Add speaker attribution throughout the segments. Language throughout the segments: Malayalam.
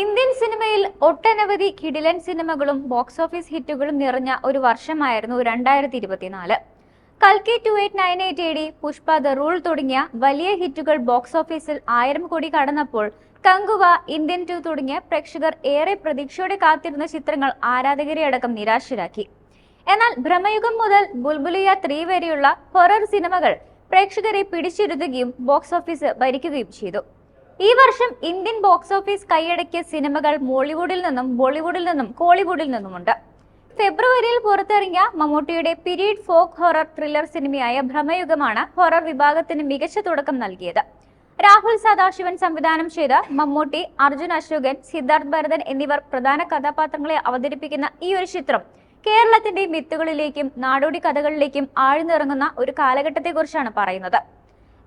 Speaker 1: ഇന്ത്യൻ സിനിമയിൽ ഒട്ടനവധി കിടിലൻ സിനിമകളും ബോക്സ് ഓഫീസ് ഹിറ്റുകളും നിറഞ്ഞ ഒരു വർഷമായിരുന്നു രണ്ടായിരത്തി ഇരുപത്തിനാല് കൽക്കി two eight nine eight A D Pushpa the rule തുടങ്ങിയ വലിയ ഹിറ്റുകൾ ബോക്സ് ഓഫീസിൽ ആയിരം കോടി കടന്നപ്പോൾ കങ്കുവ ഇന്ത്യൻ ടു തുടങ്ങിയ പ്രേക്ഷകർ ഏറെ പ്രതീക്ഷയോടെ കാത്തിരുന്ന ചിത്രങ്ങൾ ആരാധകരെ അടക്കം നിരാശരാക്കി. എന്നാൽ ഭ്രമയുഗം മുതൽ ബുൽബുലിയ ത്രീ വരെയുള്ള ഹൊറർ സിനിമകൾ പ്രേക്ഷകരെ പിടിച്ചിരുത്തുകയും ബോക്സ് ഓഫീസ് ഭരിക്കുകയും ചെയ്തു. ഈ വർഷം ഇന്ത്യൻ ബോക്സ് ഓഫീസ് കൈയടക്കിയ സിനിമകൾ മോളിവുഡിൽ നിന്നും ബോളിവുഡിൽ നിന്നും കോളിവുഡിൽ നിന്നുമുണ്ട്. ഫെബ്രുവരിയിൽ പുറത്തിറങ്ങിയ മമ്മൂട്ടിയുടെ പിരീഡ് ഫോക്ക് ഹൊറർ ത്രില്ലർ സിനിമയായ ഭ്രമയുഗമാണ് ഹൊറർ വിഭാഗത്തിന് മികച്ച തുടക്കം നൽകിയത്. രാഹുൽ സദാശിവൻ സംവിധാനം ചെയ്ത മമ്മൂട്ടി അർജുൻ അശോകൻ സിദ്ധാർത്ഥ് ഭരതൻ എന്നിവർ പ്രധാന കഥാപാത്രങ്ങളെ അവതരിപ്പിക്കുന്ന ഈ ഒരു ചിത്രം കേരളത്തിന്റെ മിത്തുകളിലേക്കും നാടോടി കഥകളിലേക്കും ആഴ്ന്നിറങ്ങുന്ന ഒരു കാലഘട്ടത്തെക്കുറിച്ചാണ് പറയുന്നത്.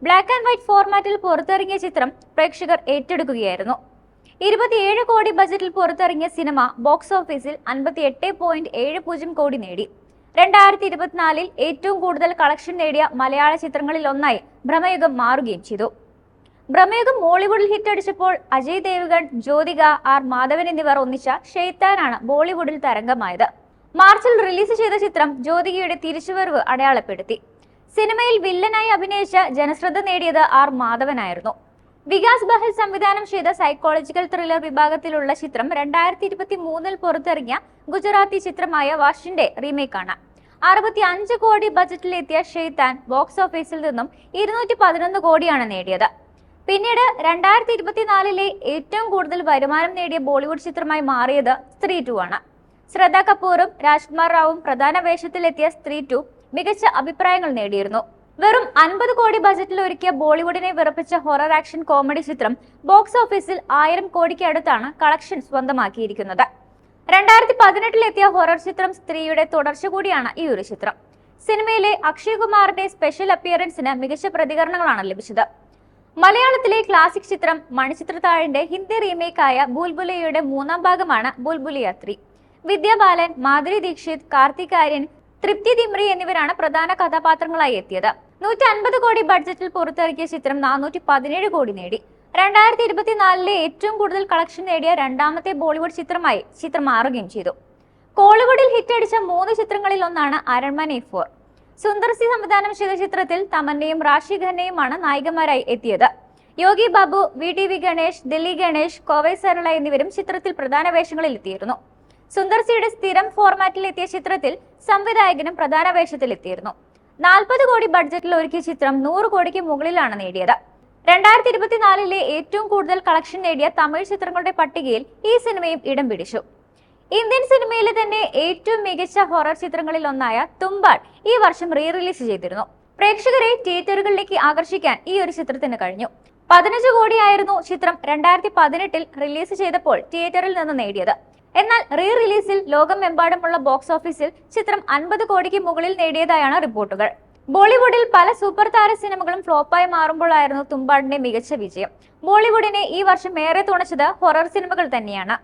Speaker 1: ബ്ലാക്ക് ആൻഡ് വൈറ്റ് ഫോർമാറ്റിൽ പുറത്തിറങ്ങിയ ചിത്രം പ്രേക്ഷകർ ഏറ്റെടുക്കുകയായിരുന്നു. ഇരുപത്തിയേഴ് കോടി ബജറ്റിൽ പുറത്തിറങ്ങിയ സിനിമ ബോക്സ് ഓഫീസിൽ അൻപത്തി എട്ട് പോയിന്റ് ഏഴ് പൂജ്യം കോടി നേടി. രണ്ടായിരത്തി ഇരുപത്തിനാലിൽ ഏറ്റവും കൂടുതൽ കളക്ഷൻ നേടിയ മലയാള ചിത്രങ്ങളിൽ ഒന്നായി ഭ്രമയുഗം മാറുകയും ചെയ്തു. ഭ്രമയുഗം മോളിവുഡിൽ ഹിറ്റടിച്ചപ്പോൾ അജയ് ദേവ്ഗൺ ജ്യോതിക ആർ മാധവൻ എന്നിവർ ഒന്നിച്ച ഷെയ്ത്താനാണ് ബോളിവുഡിൽ തരംഗമായത്. മാർച്ചിൽ റിലീസ് ചെയ്ത ചിത്രം ജ്യോതികയുടെ തിരിച്ചുവരവ് അടയാളപ്പെടുത്തി. സിനിമയിൽ വില്ലനായി അഭിനയിച്ച് ജനശ്രദ്ധ നേടിയത് ആർ മാധവനായിരുന്നു. വികാസ് ബഹൽ സംവിധാനം ചെയ്ത സൈക്കോളജിക്കൽ ത്രില്ലർ വിഭാഗത്തിലുള്ള ചിത്രം രണ്ടായിരത്തി ഇരുപത്തി മൂന്നിൽ പുറത്തിറങ്ങിയ ഗുജറാത്തി ചിത്രമായ വാഷിന്റെ റീമേക്കാണ്. അറുപത്തി അഞ്ച് കോടി ബജറ്റിലെത്തിയ ഷെയ്ത്താൻ ബോക്സ് ഓഫീസിൽ നിന്നും ഇരുന്നൂറ്റി പതിനൊന്ന് കോടിയാണ് നേടിയത്. പിന്നീട് രണ്ടായിരത്തി ഇരുപത്തിനാലിലെ ഏറ്റവും കൂടുതൽ വരുമാനം നേടിയ ബോളിവുഡ് ചിത്രമായി മാറിയത് സ്ത്രീ ടു ആണ്. ശ്രദ്ധ കപൂറും രാജ്കുമാർ റാവും പ്രധാന വേഷത്തിലെത്തിയ സ്ത്രീ ടു മികച്ച അഭിപ്രായങ്ങൾ നേടിയിരുന്നു. വെറും അൻപത് കോടി ബജറ്റിൽ ഒരുക്കിയ ബോളിവുഡിനെ വിറപ്പിച്ച ഹൊറർ ആക്ഷൻ കോമഡി ചിത്രം ബോക്സ് ഓഫീസിൽ ആയിരം കോടിക്ക് അടുത്താണ് കളക്ഷൻ സ്വന്തമാക്കിയിരിക്കുന്നത്. രണ്ടായിരത്തി പതിനെട്ടിലെത്തിയ ഹൊറർ ചിത്രം സ്ത്രീയുടെ തുടർച്ച കൂടിയാണ് ഈ ഒരു ചിത്രം. സിനിമയിലെ അക്ഷയ് കുമാറിന്റെ സ്പെഷ്യൽ അപ്പിയറൻസിന് മികച്ച പ്രതികരണങ്ങളാണ് ലഭിച്ചത്. മലയാളത്തിലെ ക്ലാസിക് ചിത്രം മണിച്ചിത്രത്താഴിന്റെ ഹിന്ദി റീമേക്കായ ബുൽബുലയുടെ മൂന്നാം ഭാഗമാണ് ബുൽബുലിയാത്രി. വിദ്യാബാലൻ മാധുരി ദീക്ഷിത് കാർത്തിക് ആര്യൻ തൃപ്തി ദിമ്രി എന്നിവരാണ് പ്രധാന കഥാപാത്രങ്ങളായി എത്തിയത്. നൂറ്റി അൻപത് കോടി ബഡ്ജറ്റിൽ പുറത്തിറക്കിയ ചിത്രം നാനൂറ്റി പതിനേഴ് കോടി നേടി. രണ്ടായിരത്തി ഇരുപത്തിനാലിലെ ഏറ്റവും കൂടുതൽ കളക്ഷൻ നേടിയ രണ്ടാമത്തെ ബോളിവുഡ് ചിത്രമായി ചിത്രം മാറുകയും ചെയ്തു. കോളിവുഡിൽ ഹിറ്റടിച്ച മൂന്ന് ചിത്രങ്ങളിൽ ഒന്നാണ് അരൺമനെ ഫോർ സുന്ദർ സി സംവിധാനം ചെയ്ത ചിത്രത്തിൽ തമന്നയും റാഷി ഖന്നയുമാണ് നായികമാരായി എത്തിയത്. Yogi Babu V T V Ganesh Delhi Ganesh Kovai Sarala എന്നിവരും ചിത്രത്തിൽ പ്രധാന വേഷങ്ങളിൽ എത്തിയിരുന്നു. സുന്ദർ സിയുടെ സ്ഥിരം ഫോർമാറ്റിൽ എത്തിയ ചിത്രത്തിൽ സംവിധായകനും പ്രധാന വേഷത്തിൽ എത്തിയിരുന്നു. നാൽപ്പത് കോടി ബഡ്ജറ്റിൽ ഒരുക്കിയ ചിത്രം നൂറ് കോടിക്ക് മുകളിലാണ് നേടിയത്. രണ്ടായിരത്തി ഇരുപത്തിനാലിലെ ഏറ്റവും കൂടുതൽ കളക്ഷൻ നേടിയ തമിഴ് ചിത്രങ്ങളുടെ പട്ടികയിൽ ഈ സിനിമയും ഇടം പിടിച്ചു. ഇന്ത്യൻ സിനിമയിലെ തന്നെ ഏറ്റവും മികച്ച ഹൊറർ ചിത്രങ്ങളിൽ ഒന്നായ തുമ്പാൾ ഈ വർഷം റീ റിലീസ് ചെയ്തിരുന്നു. പ്രേക്ഷകരെ തിയേറ്ററുകളിലേക്ക് ആകർഷിക്കാൻ ഈ ഒരു ചിത്രത്തിന് കഴിഞ്ഞു. പതിനഞ്ച് കോടിയായിരുന്നു ചിത്രം രണ്ടായിരത്തി പതിനെട്ടിൽ റിലീസ് ചെയ്തപ്പോൾ തിയേറ്ററിൽ നിന്ന് നേടിയത്. എന്നാൽ റീ റിലീസിൽ ലോകമെമ്പാടുമുള്ള ബോക്സ് ഓഫീസിൽ ചിത്രം അൻപത് കോടിക്ക് മുകളിൽ നേടിയതായാണ് റിപ്പോർട്ടുകൾ. ബോളിവുഡിൽ പല സൂപ്പർ താര സിനിമകളും ഫ്ലോപ്പായി മാറുമ്പോഴായിരുന്നു തുമ്പാടിന്റെ മികച്ച വിജയം. ബോളിവുഡിനെ ഈ വർഷം ഏറെ തുണച്ചത് ഹൊറർ സിനിമകൾ തന്നെയാണ്.